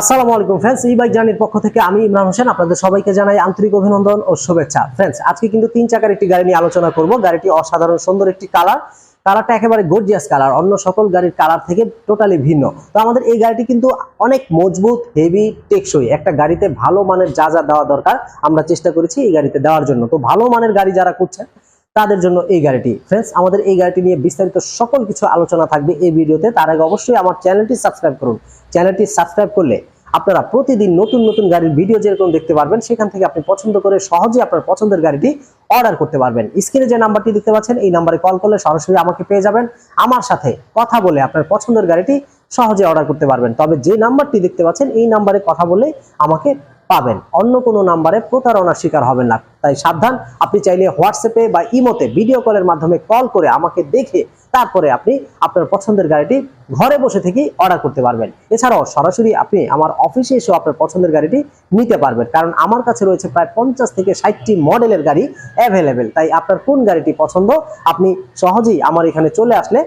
আসসালামু আলাইকুম ফ্রেন্ডস ই বাইক জার্নির পক্ষ থেকে আমি ইমরান হোসেন, আপনাদের সবাইকে জানাই আন্তরিক অভিনন্দন ও শুভেচ্ছা। ফ্রেন্ডস, আজকে কিন্তু তিন চাকার একটি গাড়ি নিয়ে আলোচনা করব। গাড়িটি অসাধারণ, সুন্দর একটি কালার। কালারটা একেবারে গর্জিয়াস কালার, অন্য সকল গাড়ির কালার থেকে টোটালি ভিন্ন। তো আমাদের এই গাড়িটি কিন্তু অনেক মজবুত হেভি টেকসই। একটা গাড়িতে ভালো মানের যা যা দেওয়া দরকার আমরা চেষ্টা করেছি এই গাড়িতে দেওয়ার জন্য। তো ভালো মানের গাড়ি যারা করছেন তাদের জন্য এই গাড়িটি। ফ্রেন্ডস আমাদের এই গাড়িটি নিয়ে বিস্তারিত সকল কিছু আলোচনা থাকবে এই ভিডিওতে। তার আগে অবশ্যই আমার চ্যানেলটি সাবস্ক্রাইব করুন। চ্যানেলটি সাবস্ক্রাইব করলে আপনারা প্রতিদিন নতুন নতুন গাড়ির ভিডিও যেরকম দেখতে পারবেন, সেখান থেকে আপনি পছন্দ করে সহজে আপনার পছন্দের গাড়িটি অর্ডার করতে পারবেন। স্ক্রিনে যে নাম্বারটি দেখতে পাচ্ছেন, এই নাম্বারে কল করলে সরাসরি আমাকে পেয়ে যাবেন। আমার সাথে কথা বলে আপনার পছন্দের গাড়িটি সহজে অর্ডার করতে পারবেন। তবে যে নাম্বারটি দেখতে পাচ্ছেন, এই নাম্বারে কথা বলে আমাকে পাবেন। অন্য কোনো নাম্বারে প্রতারণার শিকার হবেন না। তাই সাবধান। আপনি চাইলে হোয়াটসঅ্যাপে বা ইমোতে ভিডিও কলের মাধ্যমে কল করে আমাকে দেখে তারপরে আপনি আপনার পছন্দের গাড়িটি ঘরে বসে থেকেই অর্ডার করতে পারবেন। এছাড়াও সরাসরি আপনি আমার অফিসে এসেও আপনার পছন্দের গাড়িটি নিতে পারবেন। কারণ আমার কাছে রয়েছে প্রায় পঞ্চাশ থেকে ষাটটি মডেলের গাড়ি অ্যাভেলেবেল তাই আপনার কোন গাড়িটি পছন্দ, আপনি সহজেই আমার এখানে চলে আসলে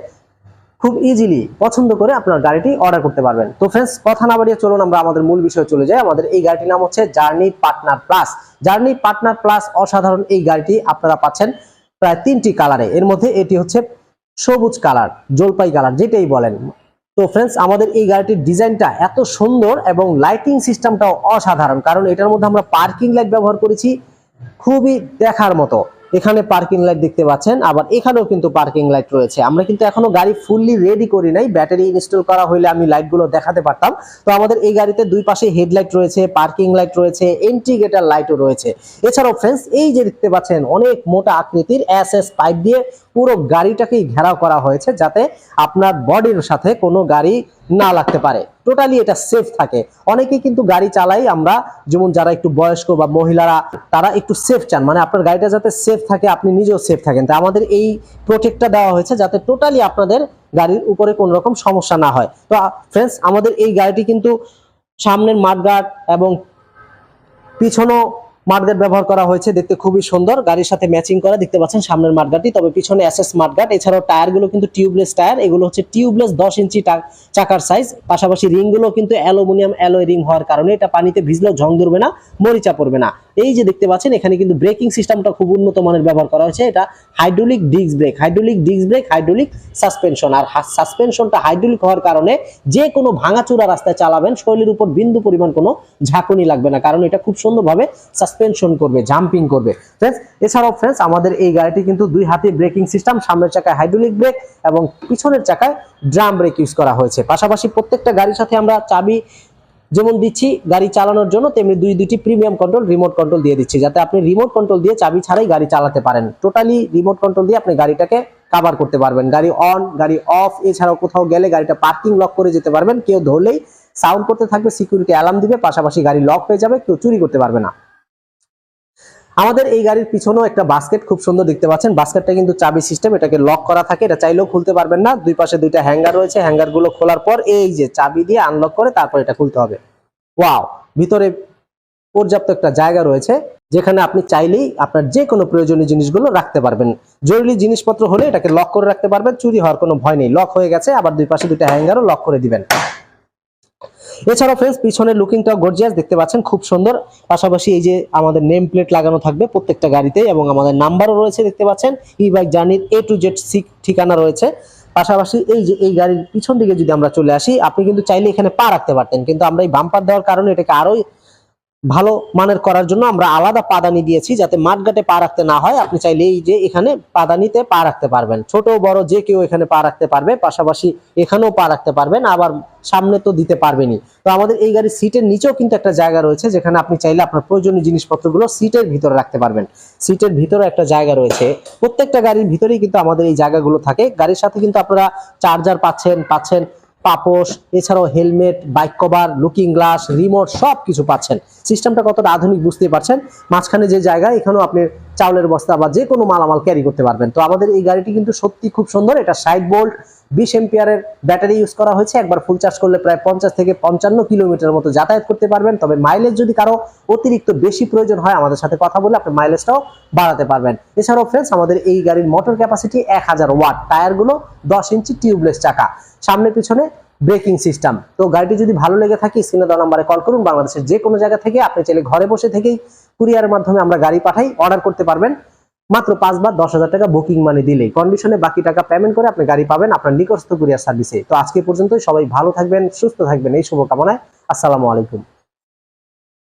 খুব ইজিলি পছন্দ করে আপনার গাড়িটি অর্ডার করতে পারবেন। তো ফ্রেন্ডস কথা না বাড়িয়ে চলুন আমরা আমাদের মূল বিষয়ে চলে যাই। আমাদের এই গাড়িটির নাম হচ্ছে journey partner plus journey partner plus অসাধারণ এই গাড়িটি আপনারা পাচ্ছেন প্রায় তিনটি কালারে এর মধ্যে এটি হচ্ছে সবুজ কালার জলপাই কালার যেটাই বলেন। তো ফ্রেন্ডস আমাদের এই গাড়িটির ডিজাইনটা এত সুন্দর এবং লাইটিং সিস্টেমটাও অসাধারণ। কারণ এটার মধ্যে আমরা পার্কিং লাইট ব্যবহার করেছি, খুবই দেখার মতো। এখানে পার্কিং লাইট দেখতে পাচ্ছেন, আবার এখানেও কিন্তু পার্কিং লাইট রয়েছে। আমরা কিন্তু এখনও গাড়ি ফুললি রেডি করি নাই ব্যাটারি ইনস্টল করা হইলে আমি লাইটগুলো দেখাতে পারতাম। তো আমাদের এই গাড়িতে দুই পাশে হেডলাইট রয়েছে পার্কিং লাইট রয়েছে এন্ট্রিগেটার লাইটও রয়েছে। এছাড়াও ফ্রেন্ডস এই যে দেখতে পাচ্ছেন, অনেক মোটা আকৃতির এস এস পাইপ দিয়ে পুরো গাড়িটাকেই ঘেরাও করা হয়েছে, যাতে আপনার বডির সাথে কোনো গাড়ি না লাগতে পারে। টোটালি এটা সেফ থাকে। অনেকে কিন্তু গাড়ি চালাই, আমরা যেমন যারা একটু বয়স্ক বা মহিলারা, তারা একটু সেফ চান। মানে আপনার গাড়িটা যাতে সেফ থাকে, আপনি নিজেও সেফ থাকেন। তা আমাদের এই প্রোটেক্টটা দেওয়া হয়েছে যাতে টোটালি আপনাদের গাড়ির উপরে কোনো রকম সমস্যা না হয়। তো ফ্রেন্ডস আমাদের এই গাড়িটি কিন্তু সামনের মাঠগার্ড এবং পিছনও মাঠগার্ড ব্যবহার করা হয়েছে, দেখতে খুবই সুন্দর। গাড়ির সাথে ম্যাচিং করা, দেখতে পাচ্ছেন সামনের মাঠগার্ডটি। তবে পিছনে এসএস মাঠগার্ড, এছাড়াও টায়ারগুলো কিন্তু টিউবলেস টায়ার। এগুলো হচ্ছে টিউবলেস দশ ইঞ্চি চাকার সাইজ পাশাপাশি রিংগুলো কিন্তু অ্যালুমিনিয়াম অ্যালোয় রিং হওয়ার কারণে এটা পানিতে ভিজলেও ঝং ধরবে না, মরিচা পড়বে না। এই যে দেখতে পাচ্ছেন, এখানে কিন্তু ব্রেকিং সিস্টেমটা খুব উন্নত মানের ব্যবহার করা হয়েছে। এটা hydraulic disc brake hydraulic disc brake hydraulic suspension আর সাসপেনশনটা হাইড্রোলিক হওয়ার কারণে যে কোনো ভাঙাচোরা রাস্তায় চালাবেন শরীরের উপর বিন্দু পরিমাণ কোনো ঝাঁকুনি লাগবে না। কারণ এটা খুব সুন্দরভাবে সাসপেনশন করবে জাম্পিং করবে। ফ্রেন্ডস এছাড়াও ফ্রেন্ডস আমাদের এই গাড়িটি কিন্তু দুই হাতে ব্রেকিং সিস্টেম সামনের চাকায় হাইড্রোলিক ব্রেক এবং পিছনের চাকায় ড্রাম ব্রেক ইউজ করা হয়েছে। পাশাপাশি প্রত্যেকটা গাড়ির সাথে আমরা চাবি যেমন দিচ্ছি, গাড়ি চালানোর জন্য, তেমনি দুই, দুইটি প্রিমিয়াম কন্ট্রোল রিমোট কন্ট্রোল দিয়ে দিচ্ছি, যাতে আপনি রিমোট কন্ট্রোল দিয়ে চাবি ছাড়াই গাড়ি চালাতে পারেন। টোটালি রিমোট কন্ট্রোল দিয়ে আপনি গাড়িটাকে কাভার করতে পারবেন। গাড়ি অন গাড়ি অফ এছাড়াও কোথাও গেলে গাড়িটা পার্কিং লক করে যেতে পারবেন। কেউ ধরলেই সাউন্ড করতে থাকবে সিকিউরিটি অ্যালার্ম দিবে, পাশাপাশি গাড়ি লক হয়ে যাবে, কেউ চুরি করতে পারবে না। আমাদের এই গাড়ির পিছনেও একটা বাস্কেট খুব সুন্দর দেখতে পাচ্ছেন। বাস্কেটটা কিন্তু চাবি সিস্টেম এটাকে লক করা থাকে। এটা চাইলেও খুলতে পারবেন না। দুই পাশে দুইটা হ্যাঙ্গার রয়েছে। হ্যাঙ্গারগুলো খোলার পর এই যে চাবি দিয়ে আনলক করে তারপর এটা খুলতে হবে। ওয়াও ভিতরে পর্যাপ্ত একটা জায়গা রয়েছে, যেখানে আপনি চাইলেই আপনার যে কোনো প্রয়োজনীয় জিনিসগুলো রাখতে পারবেন। জরুরি জিনিসপত্র হলে এটাকে লক করে রাখতে পারবেন। চুরি হওয়ার কোনো ভয় নেই। লক হয়ে গেছে, আবার দুই পাশে দুইটা হ্যাঙ্গারও লক করে দিবেন। এছাড়াও ফ্রেন্ডস পিছনের লুকিংটা গর্জিয়াস দেখতে পাচ্ছেন, খুব সুন্দর। পাশাপাশি এই যে আমাদের নেম প্লেট লাগানো থাকবে প্রত্যেকটা গাড়িতে এবং আমাদের নাম্বারও রয়েছে, দেখতে পাচ্ছেন। ই বাইক জার্নির এ টু জেড সি ঠিকানা রয়েছে। পাশাপাশি এই যে, এই গাড়ির পিছন দিকে যদি আমরা চলে আসি, আপনি কিন্তু চাইলে এখানে পা রাখতে পারতেন। কিন্তু আমরা এই বাম্পার দেওয়ার কারণে এটাকে আরোই ভালো মানের করার জন্য আমরা আলাদা পাদানি দিয়েছি যাতে মাঠঘাটে পা রাখতে না হয়। আপনি চাইলে এই যে এখানে পাদানিতে পা রাখতে পারবেন। ছোট, বড় যে কেউ এখানে পা রাখতে পারবে, পাশাপাশি এখানেও পা রাখতে পারবেন, আবার সামনে তো দিতে পারবেনই। তো আমাদের এই গাড়ির সিটের নিচেও কিন্তু একটা জায়গা রয়েছে, যেখানে আপনি চাইলে আপনার প্রয়োজনীয় জিনিসপত্রগুলো সিটের ভিতরে রাখতে পারবেন। সিটের ভিতরে একটা জায়গা রয়েছে। প্রত্যেকটা গাড়ির ভিতরেই কিন্তু আমাদের এই জায়গাগুলো থাকে। গাড়ির সাথে কিন্তু আপনারা চার্জার পাচ্ছেন পাচ্ছেন। পাপোশ, এছাড়াও helmet, bike cover looking glass remote সব কিছু পাচ্ছেন। সিস্টেমটা কতটা আধুনিক বুঝতেই পারছেন। মাঝখানে যে জায়গা এখানেও আপনি চাউলের বস্তা বা যে কোনো মালামাল ক্যারি করতে পারবেন। তো আমাদের এই গাড়িটি কিন্তু সত্যি খুব সুন্দর। এটা সাইড বোল্ট বিশ এম্পিয়ারের ব্যাটারি ইউজ করা হয়েছে। একবার ফুল চার্জ করলে প্রায় পঞ্চাশ থেকে পঞ্চান্ন কিলোমিটার মতো যাতায়াত করতে পারবেন। তবে মাইলেজ যদি কারও অতিরিক্ত বেশি প্রয়োজন হয়, আমাদের সাথে কথা বলে আপনি মাইলেজটাও বাড়াতে পারবেন। এছাড়াও ফ্রেন্ডস আমাদের এই গাড়ির মোটর ক্যাপাসিটি এক হাজার ওয়াট টায়ারগুলো দশ ইঞ্চি টিউবলেস চাকা। সামনে পিছনে ব্রেকিং সিস্টেম তো গাড়িটি যদি ভালো লেগে থাকে স্ক্রিনে দেওয়া নাম্বারে কল করুন। বাংলাদেশের যে কোনো জায়গা থেকে, আপনি চাইলে ঘরে বসে থেকেই কুরিয়ারের মাধ্যমে আমরা গাড়ি পাঠাই অর্ডার করতে পারবেন। মাত্র পাঁচ বার দশ হাজার টাকা বুকিং মানি দিলে কন্ডিশনে বাকি টাকা পেমেন্ট করে আপনি গাড়ি পাবেন আপনার নিকটস্থ কুরিয়ার সার্ভিসে তো আজকে পর্যন্ত সবাই ভালো থাকবেন, সুস্থ থাকবেন, এই শুভকামনায়। আসসালামু আলাইকুম।